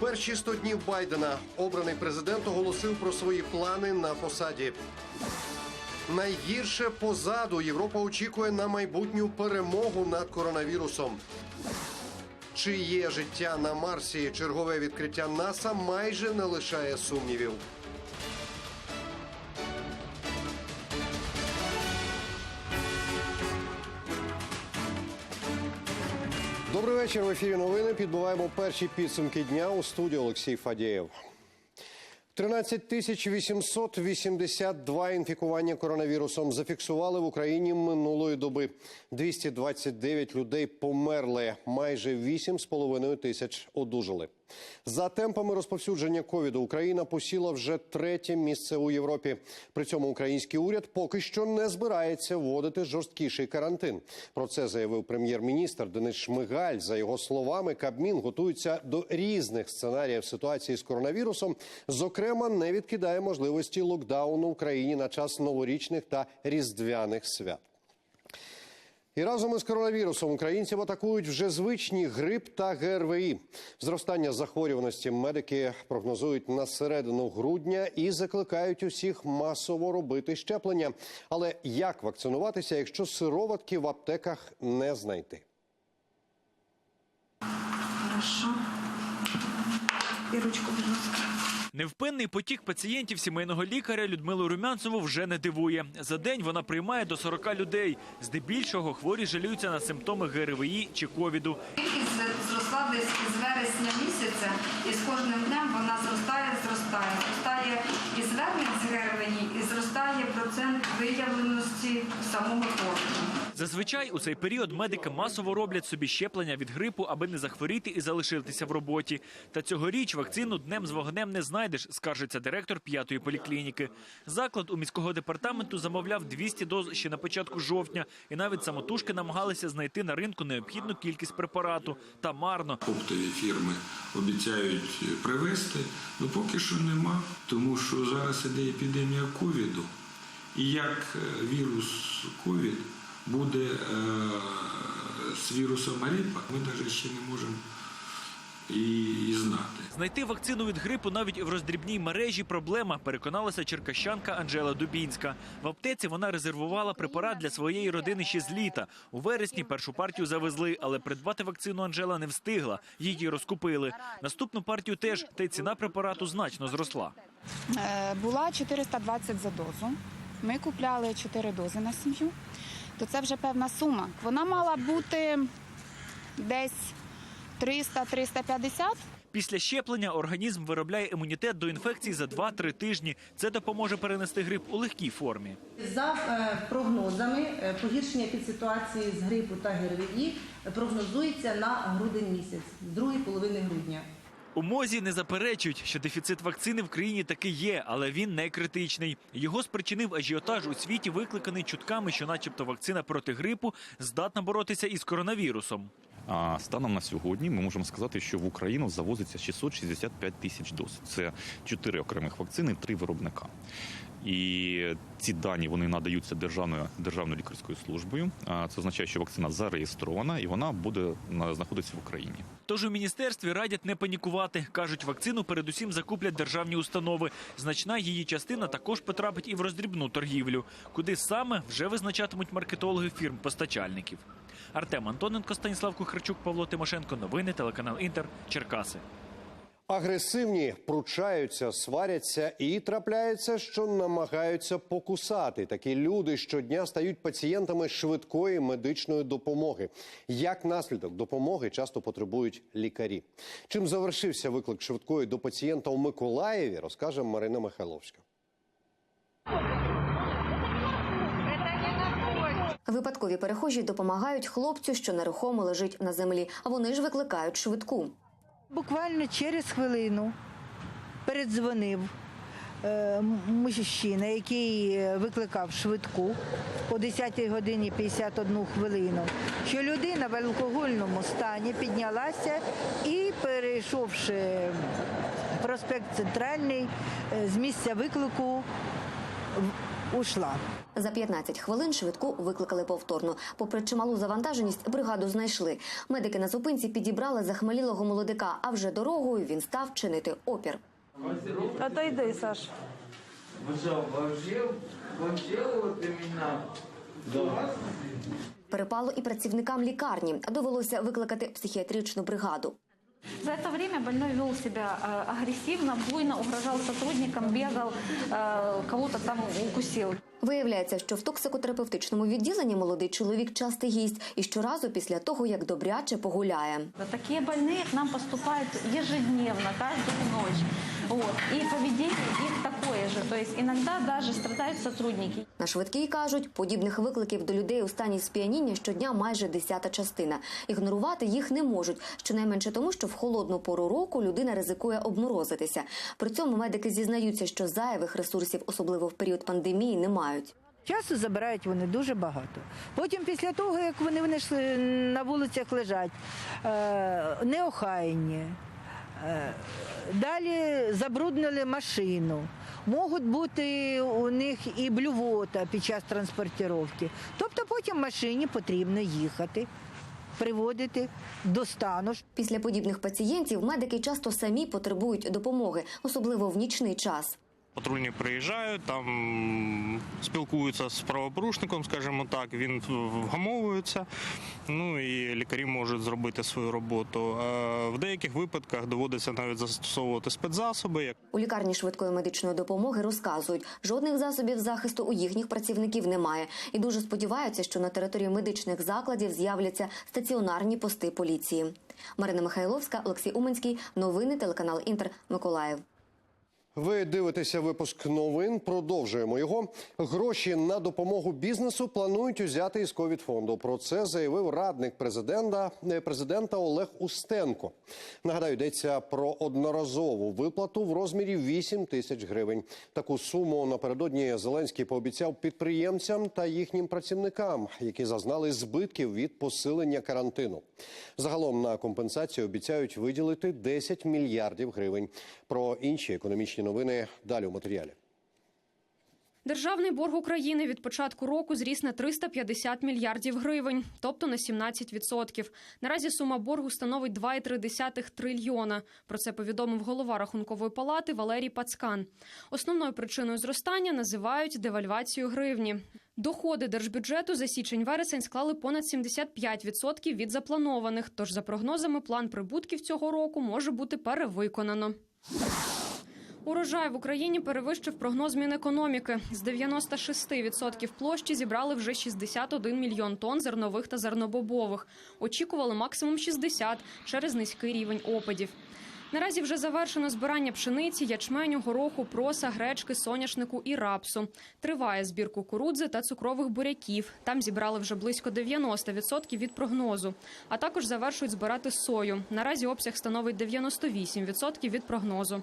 Перші 100 днів Байдена обраний президент оголосив про свої плани на посаді. Найгірше позаду Європа очікує на майбутню перемогу над коронавірусом. Чи є життя на Марсі? Чергове відкриття НАСА майже не лишає сумнівів. Добрий вечір. В ефірі новини. Підбиваємо перші підсумки дня у студії Олексій Фадєєв. 13 тисяч 882 інфікування коронавірусом зафіксували в Україні минулої доби. 229 людей померли, майже 8,5 тисяч одужали. За темпами розповсюдження ковіду Україна посіла вже третє місце у Європі. При цьому український уряд поки що не збирається вводити жорсткіший карантин. Про це заявив прем'єр-міністр Денис Шмигаль. За його словами, Кабмін готується до різних сценаріїв ситуації з коронавірусом. Зокрема, не відкидає можливості локдауну в країні на час новорічних та різдвяних свят. І разом із коронавірусом українців атакують вже звичні грип та ГРВІ. Зростання захворюваності медики прогнозують на середину грудня і закликають усіх масово робити щеплення. Але як вакцинуватися, якщо сироватки в аптеках не знайти? Хорошо. І ручку, будь ласка. Невпинний потік пацієнтів сімейного лікаря Людмилу Румянцеву вже не дивує. За день вона приймає до 40 людей. Здебільшого хворі жаліються на симптоми ГРВІ чи ковіду. Кількість зросла десь з вересня місяця, і з кожним днем вона зростає, зростає. Зростає і звернень з ГРВІ, і зростає процент виявленості самого хворого. Зазвичай у цей період медики масово роблять собі щеплення від грипу, аби не захворіти і залишитися в роботі. Та цьогоріч вакцину днем з вогнем не знайдеш, скаржиться директор п'ятої поліклініки. Заклад у міського департаменту замовляв 200 доз ще на початку жовтня, і навіть самотужки намагалися знайти на ринку необхідну кількість препарату. Та марно. Оптові фірми обіцяють привезти, ну поки що нема, тому що зараз іде епідемія ковіду. І як е, вірус ковід буде е, з вірусом грипа, ми навіть ще не можемо і, і знати. Знайти вакцину від грипу навіть в роздрібній мережі проблема, переконалася черкащанка Анжела Дубінська. В аптеці вона резервувала препарат для своєї родини ще з літа. У вересні першу партію завезли, але придбати вакцину Анжела не встигла. Її розкупили. Наступну партію теж, та й ціна препарату значно зросла. Е, була 420 за дозу. Ми купляли 4 дози на сім'ю, то це вже певна сума. Вона мала бути десь 300-350. Після щеплення організм виробляє імунітет до інфекцій за 2-3 тижні. Це допоможе перенести грип у легкій формі. За е, прогнозами, е, погіршення підситуації з грипу та ГРВІ прогнозується на грудень місяць, з другої половини грудня. У мозі не заперечують, що дефіцит вакцини в країні таки є, але він не критичний. Його спричинив ажіотаж у світі, викликаний чутками, що, начебто, вакцина проти грипу здатна боротися із коронавірусом. А станом на сьогодні ми можемо сказати, що в Україну завозиться 665 тисяч доз. Це чотири окремих вакцини, три виробника. І ці дані вони надаються державною державною лікарською службою. Це означає, що вакцина зареєстрована і вона буде на- знаходитися в Україні. Тож у міністерстві радять не панікувати. кажуть, вакцину передусім закуплять державні установи. Значна її частина також потрапить і в роздрібну торгівлю, куди саме вже визначатимуть маркетологи фірм постачальників. Артем Антоненко, Станіслав Кухарчук, Павло Тимошенко. Новини телеканал Інтер. Черкаси. Агресивні пручаються, сваряться і трапляється, що намагаються покусати. Такі люди щодня стають пацієнтами швидкої медичної допомоги. Як наслідок допомоги часто потребують лікарі. Чим завершився виклик швидкої до пацієнта у Миколаєві, розкаже Марина Михайловська. Випадкові перехожі допомагають хлопцю, що нерухомо лежить на землі, вони ж викликають швидку. Буквально через хвилину передзвонив е, мужчина, який е, викликав швидку о 10 годині 51 хвилину, що людина в алкогольному стані піднялася і, перейшовши проспект Центральний, е, з місця виклику ушла. За 15 хвилин швидку викликали повторно. Попри чималу завантаженість, бригаду знайшли. Медики на зупинці підібрали захмелілого молодика, а вже дорогою він став чинити опір. Отойди, Саш. Перепало і працівникам лікарні. Довелося викликати психіатричну бригаду. За это время больной вел себя э, агрессивно, буйно, угрожал сотрудникам, бегал, э, кого-то там укусил. Виявляється, що в токсикотерапевтичному відділенні молодий чоловік частий гість і щоразу після того, як добряче погуляє. Больные к нам поступают ежедневно, каждую ночь. Вот. И поведение их такое же. То есть иногда даже страдают сотрудники. На швидкій кажуть, подібних викликів до людей у стані сп'яніння щодня майже десята частина. Ігнорувати їх не можуть, щонайменше тому, що в холодну пору року людина ризикує обморозитися. При цьому медики зізнаються, що зайвих ресурсів, особливо в період пандемії, не мають. Часу забирають вони дуже багато. Потім, після того, як вони, е, на вулицях лежать, е, неохайні. Е, Далі забруднили машину. Можуть бути у них і блювота під час транспортировки. Тобто потім машині потрібно їхати, приводити до стану. Після подібних пацієнтів медики часто самі потребують допомоги, особливо в нічний час. Патрульні приїжджають, там спілкуються з правопорушником, скажімо так, він вгамовується, ну і лікарі можуть зробити свою роботу. Е, В деяких випадках доводиться навіть застосовувати спецзасоби, У лікарні швидкої медичної допомоги розказують, жодних засобів захисту у їхніх працівників немає, і дуже сподіваються, що на території медичних закладів з'являться стаціонарні пости поліції. Марина Михайловська, Олексій Уманський, новини телеканал Інтер Миколаїв. Ви дивитеся випуск новин. Продовжуємо його. Гроші на допомогу бізнесу планують узяти із ковід фонду. Про це заявив радник президента е, президента Олег Устенко. Нагадаю, йдеться про одноразову виплату в розмірі 8 тисяч гривень. Таку суму напередодні Зеленський пообіцяв підприємцям та їхнім працівникам, які зазнали збитків від посилення карантину. Загалом на компенсацію обіцяють виділити 10 мільярдів гривень. Про інші економічні новини далі у матеріалі. Державний борг України від початку року зріс на 350 мільярдів гривень, тобто на 17%. Наразі сума боргу становить 2,3 трильйона. Про це повідомив голова рахункової палати Валерій Пацкан. Основною причиною зростання називають девальвацію гривні. Доходи держбюджету за січень-вересень склали понад 75% від запланованих. Тож, за прогнозами, план прибутків цього року може бути перевиконано. Урожай в Україні перевищив прогноз Мінекономіки. З 96% площі зібрали вже 61 мільйон тонн зернових та зернобобових. Очікували максимум 60 через низький рівень опадів. Наразі вже завершено збирання пшениці, ячменю, гороху, проса, гречки, соняшнику і рапсу. Триває збір кукурудзи та цукрових буряків. Там зібрали вже близько 90% від прогнозу. А також завершують збирати сою. Наразі обсяг становить 98% від прогнозу.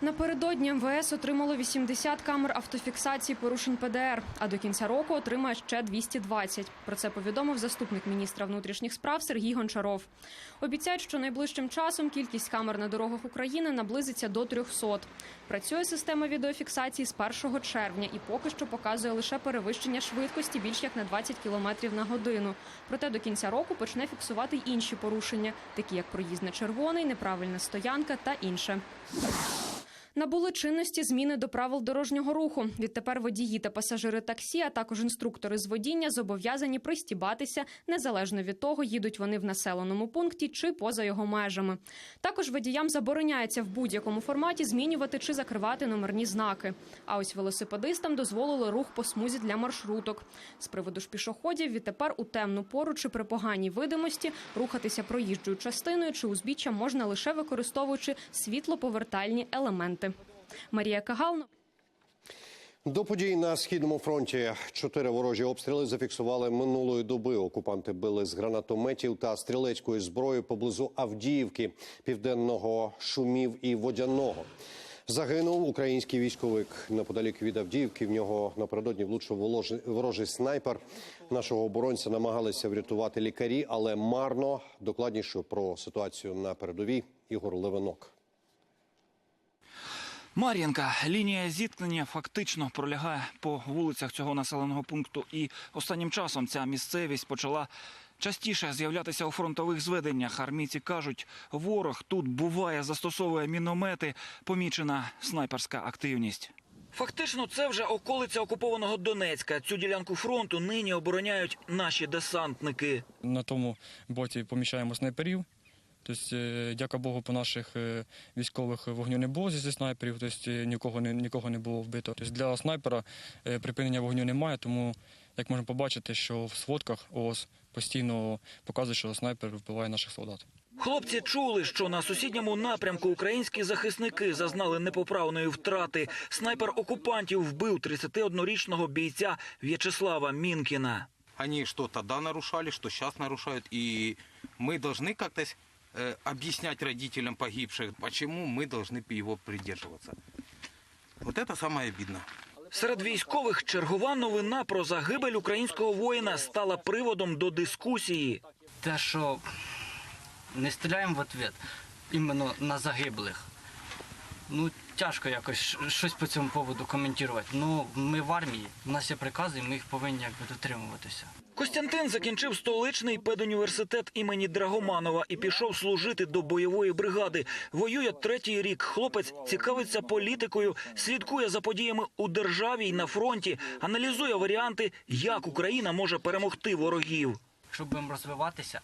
Напередодні МВС отримало 80 камер автофіксації порушень ПДР, а до кінця року отримає ще 220. Про це повідомив заступник міністра внутрішніх справ Сергій Гончаров. Обіцяють, що найближчим часом кількість камер на дорогах України наблизиться до 300. Працює система відеофіксації з 1 червня і поки що показує лише перевищення швидкості більш як на 20 км на годину. Проте до кінця року почне фіксувати й інші порушення, такі як проїзд на червоний, неправильна стоянка та інше. Набули чинності зміни до правил дорожнього руху. Відтепер водії та пасажири таксі, а також інструктори з водіння зобов'язані пристібатися незалежно від того, їдуть вони в населеному пункті чи поза його межами. Також водіям забороняється в будь-якому форматі змінювати чи закривати номерні знаки. А ось велосипедистам дозволили рух по смузі для маршруток. З приводу ж пішоходів відтепер у темну пору чи при поганій видимості рухатися проїжджою частиною чи узбіччя можна лише використовуючи світлоповертальні елементи. Марія Кагал. До подій на східному фронті чотири ворожі обстріли зафіксували минулої доби. Окупанти били з гранатометів та стрілецької зброї поблизу Авдіївки, південного шумів і водяного. Загинув український військовик неподалік від Авдіївки. В нього напередодні влучив ворожий снайпер. Нашого оборонця намагалися врятувати лікарі, але марно. Докладніше про ситуацію на передовій Ігор Левинок. Мар'їнка. Лінія зіткнення фактично пролягає по вулицях цього населеного пункту. І останнім часом ця місцевість почала частіше з'являтися у фронтових зведеннях. Армійці кажуть, ворог тут буває, застосовує міномети, помічена снайперська активність. Фактично, це вже околиця окупованого Донецька. Цю ділянку фронту нині обороняють наші десантники. На тому боці поміщаємо снайперів. Тобто, е, дяка Богу, по наших е, військових вогню не було зі снайперів, тобто е, нікого не, нікого не було вбито. Тобто для снайпера е, припинення вогню немає, тому як можна побачити, що в сводках ООС постійно показує, що снайпер вбиває наших солдат. Хлопці чули, що на сусідньому напрямку українські захисники зазнали непоправної втрати. Снайпер окупантів вбив 31-річного бійця В'ячеслава Мінкіна. Они что тогда нарушали, что сейчас нарушают. И мы должны как-то э, объяснять родителям погибших, почему мы должны его придерживаться. Вот это самое обидно. Серед військових чергова новина про загибель українського воїна стала приводом до дискусії. те, що не стріляємо в ответ іменно на загиблих. Ну, тяжко якось щ- щось по цьому поводу коментувати. Ну, ми в армії, у нас є прикази, і ми їх повинні якби дотримуватися. Костянтин закінчив столичний педуніверситет імені Драгоманова і пішов служити до бойової бригади. Воює третій рік. Хлопець цікавиться політикою, слідкує за подіями у державі й на фронті, аналізує варіанти, як Україна може перемогти ворогів. Якщо будемо розвиватися,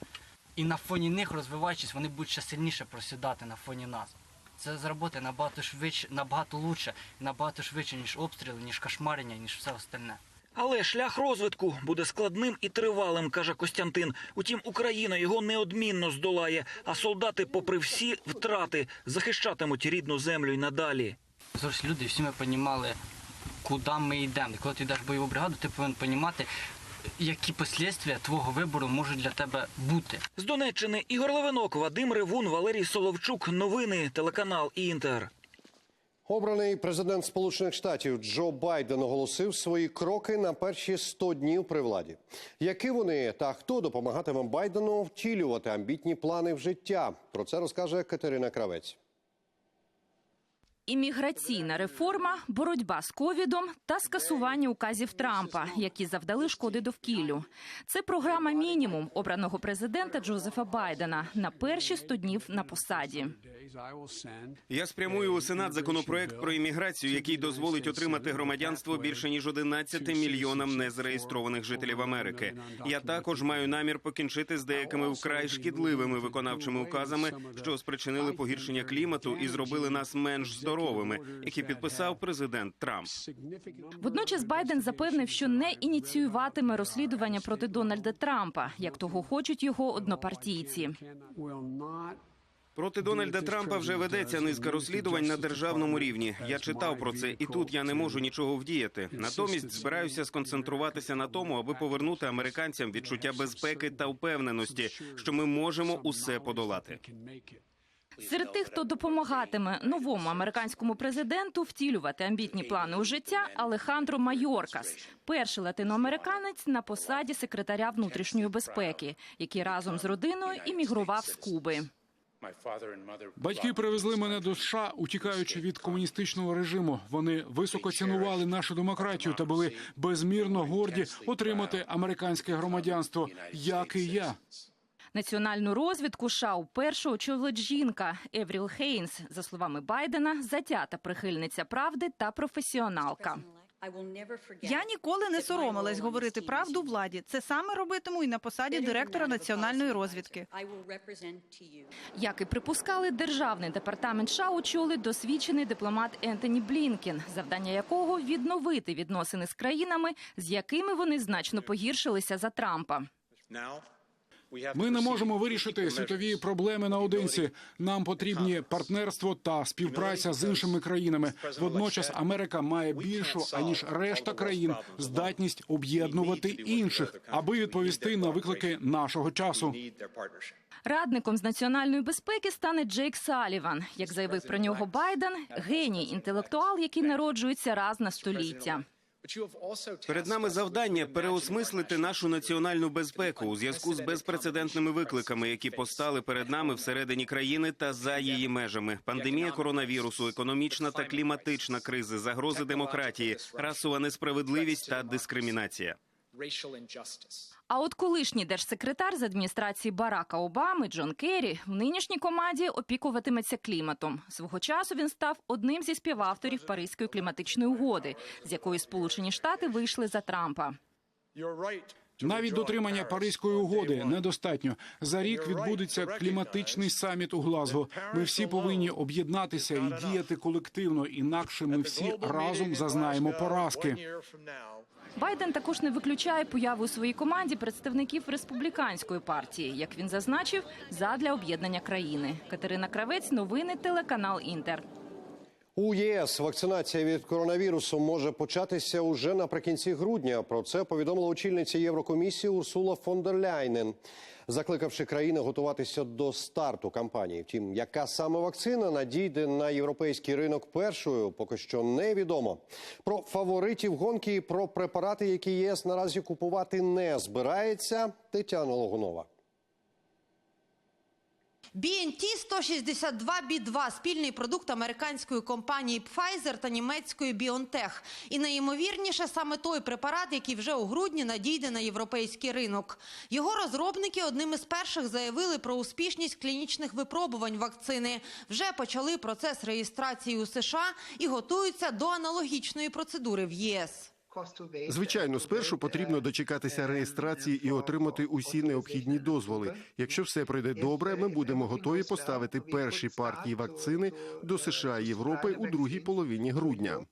і на фоні них розвиваючись, вони будуть ще сильніше просідати на фоні нас. Це зробити набагато швидше, набагато лучше, набагато швидше, ніж обстріли, ніж кошмарення, ніж все остальне. Але шлях розвитку буде складним і тривалим, каже Костянтин. Утім, Україна його неодмінно здолає, а солдати, попри всі втрати, захищатимуть рідну землю й надалі. Зовсім люди, всі ми розуміли, куди ми йдемо. Коли ти йдеш в бойову бригаду, ти повинен розуміти, які послідствия твого вибору можуть для тебе бути. З Донеччини Ігор Левинок, Вадим Ревун, Валерій Соловчук. Новини телеканал Інтер. Обраний президент Сполучених Штатів Джо Байден оголосив свої кроки на перші 100 днів при владі. Які вони та хто допомагатиме Байдену втілювати амбітні плани в життя? Про це розкаже Катерина Кравець. Імміграційна реформа, боротьба з ковідом та скасування указів Трампа, які завдали шкоди довкіллю. Це програма мінімум обраного президента Джозефа Байдена на перші 100 днів на посаді. Я спрямую у Сенат законопроект про імміграцію, який дозволить отримати громадянство більше ніж 11 мільйонам незареєстрованих жителів Америки. Я також маю намір покінчити з деякими вкрай шкідливими виконавчими указами, що спричинили погіршення клімату і зробили нас менш здоровими, які підписав президент Трамп. Водночас Байден запевнив, що не ініціюватиме розслідування проти Дональда Трампа, як того хочуть його однопартійці. Проти Дональда Трампа вже ведеться низка розслідувань на державному рівні. Я читав про це, і тут я не можу нічого вдіяти. Натомість збираюся сконцентруватися на тому, аби повернути американцям відчуття безпеки та впевненості, що ми можемо усе подолати. Серед тих, хто допомагатиме новому американському президенту втілювати амбітні плани у життя, Алехандро Майоркас, перший латиноамериканець на посаді секретаря внутрішньої безпеки, який разом з родиною іммігрував з Куби. Батьки привезли мене до США, утікаючи від комуністичного режиму. Вони високо цінували нашу демократію та були безмірно горді отримати американське громадянство, як і я. Національну розвідку США вперше очолила жінка Евріл Хейнс. За словами Байдена, затята прихильниця правди та професіоналка. Я ніколи не соромилась говорити правду владі. Це саме робитиму і на посаді директора національної розвідки. Як і припускали, державний департамент США очолить досвідчений дипломат Ентоні Блінкен, завдання якого відновити відносини з країнами, з якими вони значно погіршилися за Трампа. Ми не можемо вирішити світові проблеми наодинці. Нам потрібні партнерство та співпраця з іншими країнами. Водночас Америка має більшу аніж решта країн здатність об'єднувати інших, аби відповісти на виклики нашого часу. Радником з національної безпеки стане Джейк Саліван. Як заявив про нього Байден, геній інтелектуал, який народжується раз на століття. Перед нами завдання переосмислити нашу національну безпеку у зв'язку з безпрецедентними викликами, які постали перед нами всередині країни та за її межами: пандемія коронавірусу, економічна та кліматична кризи, загрози демократії, расова несправедливість та дискримінація. А от колишній держсекретар з адміністрації Барака Обами Джон Керрі в нинішній команді опікуватиметься кліматом. Свого часу він став одним зі співавторів Паризької кліматичної угоди, з якої Сполучені Штати вийшли за Трампа. Навіть дотримання Паризької угоди недостатньо. За рік відбудеться кліматичний саміт у Глазго. Ми всі повинні об'єднатися і діяти колективно, інакше ми всі разом зазнаємо поразки. Байден також не виключає появу у своїй команді представників республіканської партії, як він зазначив, задля об'єднання країни. Катерина Кравець, новини, телеканал Інтер. У ЄС вакцинація від коронавірусу може початися уже наприкінці грудня. Про це повідомила очільниця Єврокомісії Урсула фон дер Ляйнен, закликавши країни готуватися до старту кампанії. Втім, яка саме вакцина надійде на європейський ринок першою, поки що невідомо. Про фаворитів гонки і про препарати, які ЄС наразі купувати не збирається. Тетяна Логунова. BNT-162B2 – спільний продукт американської компанії Pfizer та німецької BioNTech. І найімовірніше саме той препарат, який вже у грудні надійде на європейський ринок. Його розробники одним із перших заявили про успішність клінічних випробувань вакцини. Вже почали процес реєстрації у США і готуються до аналогічної процедури в ЄС. Звичайно, спершу потрібно дочекатися реєстрації і отримати усі необхідні дозволи. Якщо все пройде добре, ми будемо готові поставити перші партії вакцини до США і Європи у другій половині грудня.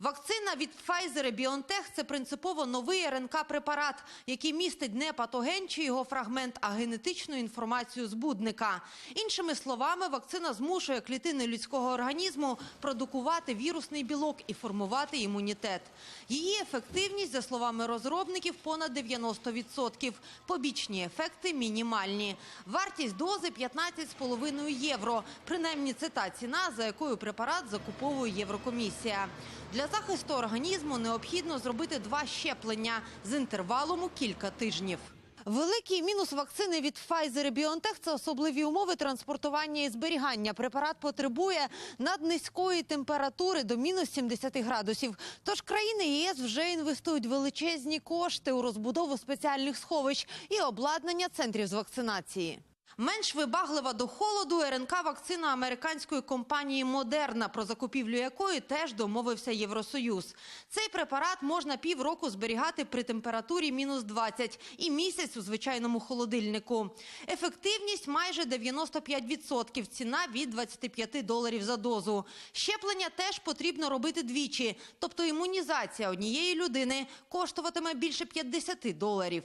Вакцина від Pfizer BioNTech – це принципово новий РНК-препарат, який містить не патоген чи його фрагмент, а генетичну інформацію збудника. Іншими словами, вакцина змушує клітини людського організму продукувати вірусний білок і формувати імунітет. Її ефективність, за словами розробників, понад 90%. Побічні ефекти мінімальні. Вартість дози 15,5 євро. Принаймні це та ціна, за якою препарат закуповує Єврокомісія. Для захисту організму необхідно зробити два щеплення з інтервалом у кілька тижнів. Великий мінус вакцини від Pfizer і BioNTech – це особливі умови транспортування і зберігання. Препарат потребує наднизької температури до мінус 70 градусів. Тож країни ЄС вже інвестують величезні кошти у розбудову спеціальних сховищ і обладнання центрів з вакцинації. Менш вибаглива до холоду РНК-вакцина американської компанії «Модерна», про закупівлю якої теж домовився Євросоюз. Цей препарат можна півроку зберігати при температурі мінус 20 і місяць у звичайному холодильнику. Ефективність майже 95%, ціна від 25 доларів за дозу. Щеплення теж потрібно робити двічі, тобто імунізація однієї людини коштуватиме більше 50 доларів.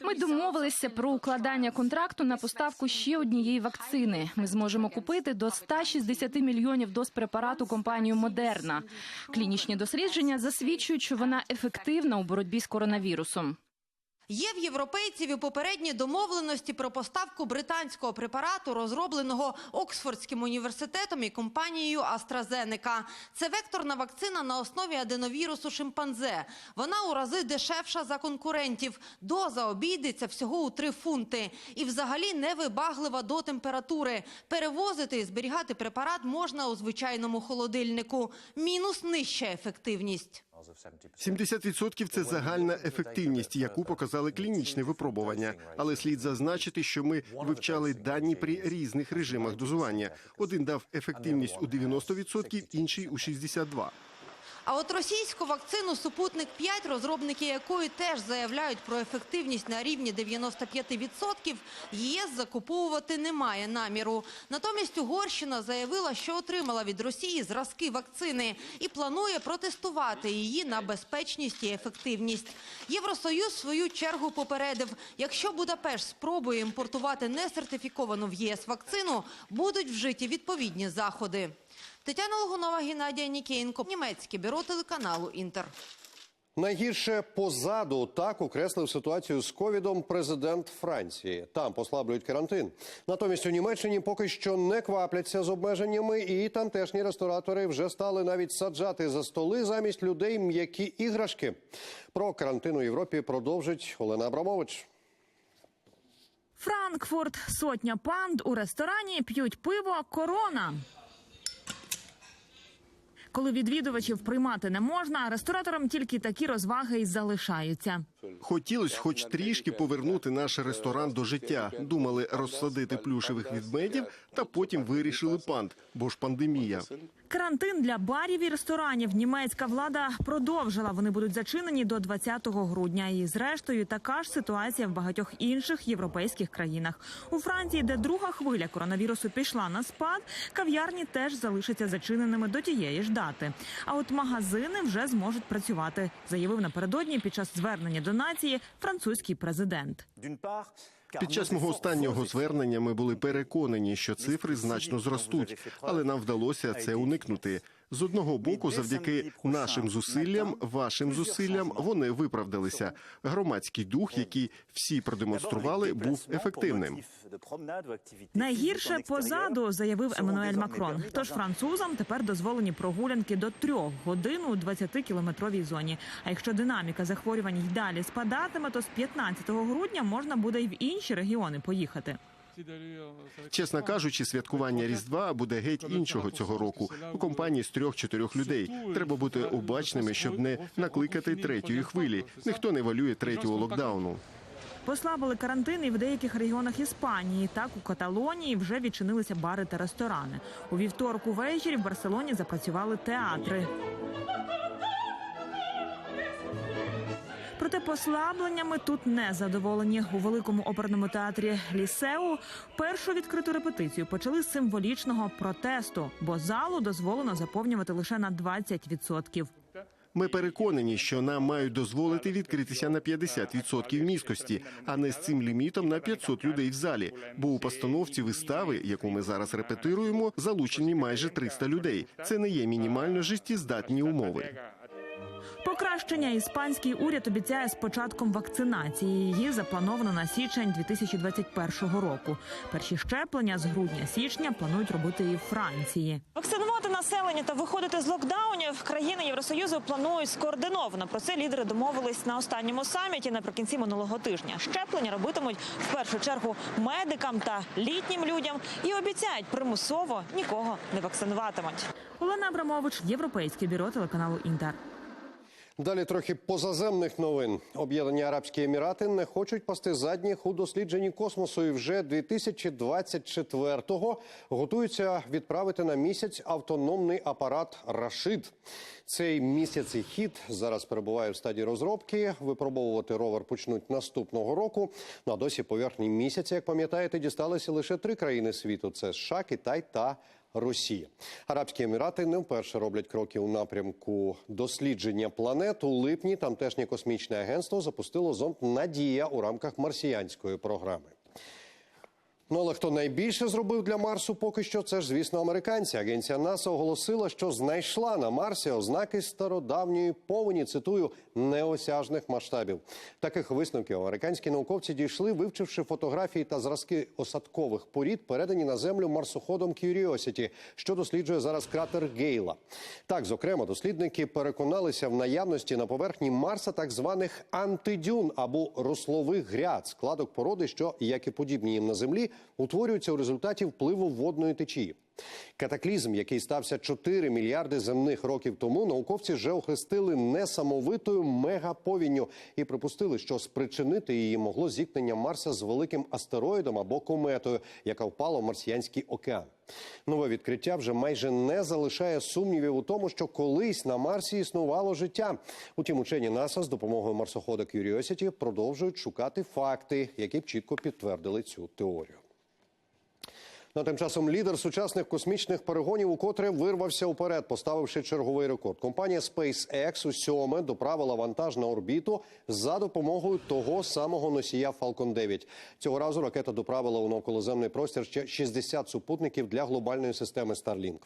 Ми домовилися про укладання контракту на поставку ще однієї вакцини. Ми зможемо купити до 160 мільйонів доз препарату компанію Модерна. Клінічні дослідження засвідчують, що вона ефективна у боротьбі з коронавірусом. Є в європейців і попередні домовленості про поставку британського препарату, розробленого Оксфордським університетом і компанією AstraZeneca. Це векторна вакцина на основі аденовірусу шимпанзе. Вона у рази дешевша за конкурентів. Доза обійдеться всього у 3 фунти. І взагалі невибаглива до температури. Перевозити і зберігати препарат можна у звичайному холодильнику. Мінус нижча ефективність. 70% – це загальна ефективність, яку показали клінічні випробування. Але слід зазначити, що ми вивчали дані при різних режимах дозування. Один дав ефективність у 90%, інший у 62%. А от російську вакцину «Супутник 5», розробники якої теж заявляють про ефективність на рівні 95%, ЄС закуповувати немає наміру. Натомість Угорщина заявила, що отримала від Росії зразки вакцини і планує протестувати її на безпечність і ефективність. Євросоюз свою чергу попередив, якщо Будапешт спробує імпортувати несертифіковану в ЄС вакцину, будуть вжиті відповідні заходи. Тетяна Логунова, Геннадія Нікієнко, німецьке бюро телеканалу Інтер. Найгірше позаду так окреслив ситуацію з ковідом президент Франції. Там послаблюють карантин. Натомість у Німеччині поки що не квапляться з обмеженнями, і тамтешні ресторатори вже стали навіть саджати за столи замість людей м'які іграшки. Про карантин у Європі продовжить Олена Абрамович. Франкфурт, сотня панд у ресторані п'ють пиво Корона. Коли відвідувачів приймати не можна, рестораторам тільки такі розваги й залишаються. Хотілося хоч трішки повернути наш ресторан до життя. Думали розсадити плюшевих відмедів, та потім вирішили панд, бо ж пандемія. Карантин для барів і ресторанів німецька влада продовжила. Вони будуть зачинені до 20 грудня. І зрештою така ж ситуація в багатьох інших європейських країнах. У Франції, де друга хвиля коронавірусу пішла на спад, кав'ярні теж залишаться зачиненими до тієї ж дати. А от магазини вже зможуть працювати, заявив напередодні під час звернення до нації французький президент. Під час мого останнього звернення ми були переконані, що цифри значно зростуть, але нам вдалося це уникнути. З одного боку, завдяки нашим зусиллям, вашим зусиллям, вони виправдалися. Громадський дух, який всі продемонстрували, був ефективним. Найгірше позаду заявив Еммануель Макрон. Тож французам тепер дозволені прогулянки до трьох годин у 20-кілометровій зоні. А якщо динаміка захворювань й далі спадатиме, то з 15 грудня можна буде й в інші регіони поїхати. Чесно кажучи, святкування Різдва буде геть іншого цього року. У компанії з трьох-чотирьох людей треба бути обачними, щоб не накликати третьої хвилі. Ніхто не валює третього локдауну. Послабили карантин і в деяких регіонах Іспанії. Так у Каталонії вже відчинилися бари та ресторани. У вівторок увечері в Барселоні запрацювали театри. Послабленнями тут не задоволені. У великому оперному театрі Лісеу першу відкриту репетицію почали з символічного протесту, бо залу дозволено заповнювати лише на 20%. Ми переконані, що нам мають дозволити відкритися на 50% міськості, а не з цим лімітом на 500 людей в залі. Бо у постановці вистави, яку ми зараз репетируємо, залучені майже 300 людей. Це не є мінімально життєздатні умови. Покращення іспанський уряд обіцяє з початком вакцинації. Її заплановано на січень 2021 року. Перші щеплення з грудня-січня планують робити і в Франції. Вакцинувати населення та виходити з локдаунів країни Євросоюзу планують скоординовано. Про це лідери домовились на останньому саміті наприкінці минулого тижня. Щеплення робитимуть в першу чергу медикам та літнім людям і обіцяють примусово нікого не вакцинуватимуть. Олена Абрамович, Європейське бюро телеканалу Інтер. Далі трохи позаземних новин. Об'єднані Арабські Емірати не хочуть пасти задніх у дослідженні космосу і вже 2024-го готуються відправити на місяць автономний апарат Рашид. Цей місяцький хід зараз перебуває в стадії розробки. Випробовувати ровер почнуть наступного року. На досі поверхні місяця, як пам'ятаєте, дісталися лише три країни світу: це США, Китай та Росія. Арабські Емірати не вперше роблять кроки у напрямку дослідження планет. У липні тамтешнє космічне агентство запустило зонд Надія у рамках марсіянської програми. Ну, але хто найбільше зробив для Марсу поки що, це ж, звісно, американці. Агенція НАСА оголосила, що знайшла на Марсі ознаки стародавньої повені, цитую, неосяжних масштабів. Таких висновків американські науковці дійшли, вивчивши фотографії та зразки осадкових порід, передані на землю марсоходом Curiosity, що досліджує зараз кратер Гейла. Так, зокрема, дослідники переконалися в наявності на поверхні Марса так званих антидюн або рослових гряд, складок породи, що, як і подібні їм на землі, утворюються у результаті впливу водної течії. Катаклізм, який стався 4 мільярди земних років тому, науковці вже охрестили несамовитою мегаповінню і припустили, що спричинити її могло зіткнення Марса з великим астероїдом або кометою, яка впала в марсіанський океан. Нове відкриття вже майже не залишає сумнівів у тому, що колись на Марсі існувало життя. Утім, учені НАСА з допомогою марсохода Curiosity продовжують шукати факти, які б чітко підтвердили цю теорію. На тим часом лідер сучасних космічних перегонів укотре вирвався уперед, поставивши черговий рекорд. Компанія SpaceX у сьоме доправила вантаж на орбіту за допомогою того самого носія Falcon 9. Цього разу ракета доправила у навколоземний простір ще 60 супутників для глобальної системи Starlink.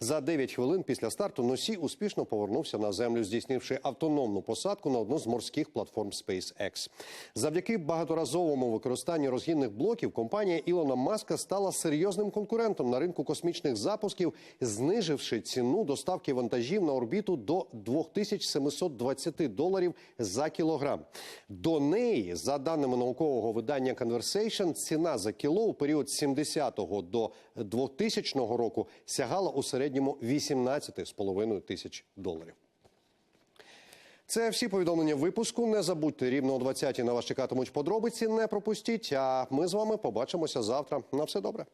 За 9 хвилин після старту носій успішно повернувся на землю, здійснивши автономну посадку на одну з морських платформ SpaceX. Завдяки багаторазовому використанню розгінних блоків компанія Ілона Маска стала серйозним конкурентом на ринку космічних запусків, зниживши ціну доставки вантажів на орбіту до 2720 доларів за кілограм. До неї, за даними наукового видання Conversation, ціна за кіло у період з 70-го до 2000 року сягала у середньому 18,5 тисяч доларів. Це всі повідомлення випуску. Не забудьте рівно о 20-й на вас чекатимуть подробиці. Не пропустіть. А ми з вами побачимося завтра. На все добре.